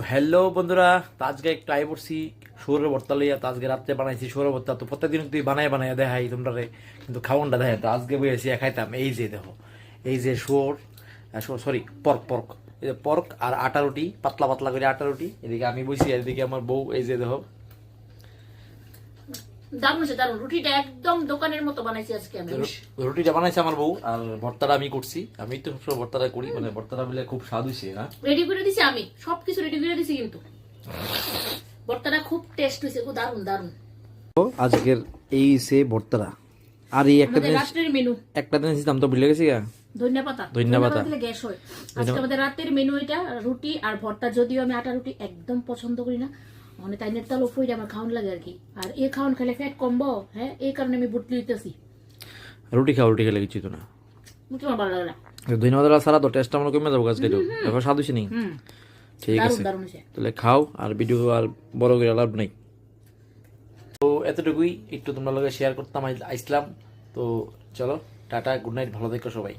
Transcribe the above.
তো হ্যালো বন্ধুরা, তো আজকে ট্রাই করছি সৌরের ভর্তা লইয়া, তো আজকে রাত্রে বানাইছি সৌর ভর্তা। তো প্রত্যেকদিন তুই বানাই বানাই দেখাই তোমরা কিন্তু খাওয়ানটা দেখাই। তো আজকে বইয়েছি খাইতাম, এই যে দেখো, এই যে সোর সরি পর্ক পর্ক এই যে পর্ক আর আটা রুটি, পাতলা পাতলা করে আটা রুটি। এদিকে আমি বসি এদিকে আমার বউ, এই যে দেখো দারুণ সে দারুণ। রুটিটা একদম দোকানের মতো বানাইছি আজকে আমি। রুটিটা বানাইছে আমার বউ আর ভর্তাটা আমি করছি। আমি তো সবসময় ভর্তাটা করি মানে ভর্তাটা মিলে খুব স্বাদ হয়েছে না? রেডি করে দিছি আমি। সবকিছু রেডি করে দিছি কিন্তু। ভর্তাটা খুব টেস্ট হয়েছে খুব দারুণ দারুণ। আজকের এই সে ভর্তাটা আর এই একটা আমাদের মেনু একটা তো ভুলে গেছি গা। ধনিয়া পাতা। ধনিয়া পাতা। দিলে গ্যাস হয়। আজকে আমাদের রাতের মেনু এটা রুটি আর ভর্তা যদিও আমি আটা রুটি একদম পছন্দ করি না মানে তাই নেতা লোক আমার খাওয়ান লাগে আর কি। আর এই খাওয়ান খেলে ফ্যাট কমবো হ্যাঁ এই কারণে আমি বুটলি দিতেছি রুটি খাও রুটি খেলে কিছু তো না। আমার ভালো লাগে না। ধন্যবাদ সারা তো টেস্ট আমরা কমে যাব তো। এবার স্বাদ হয়েছে নি? হুম। ঠিক আছে। তাহলে খাও আর ভিডিও আর বড় করে লাভ নাই। তো এতটুকুই একটু তোমরা লগে শেয়ার করতাম আইসলাম। তো চলো টাটা গুড নাইট ভালো থেকো সবাই।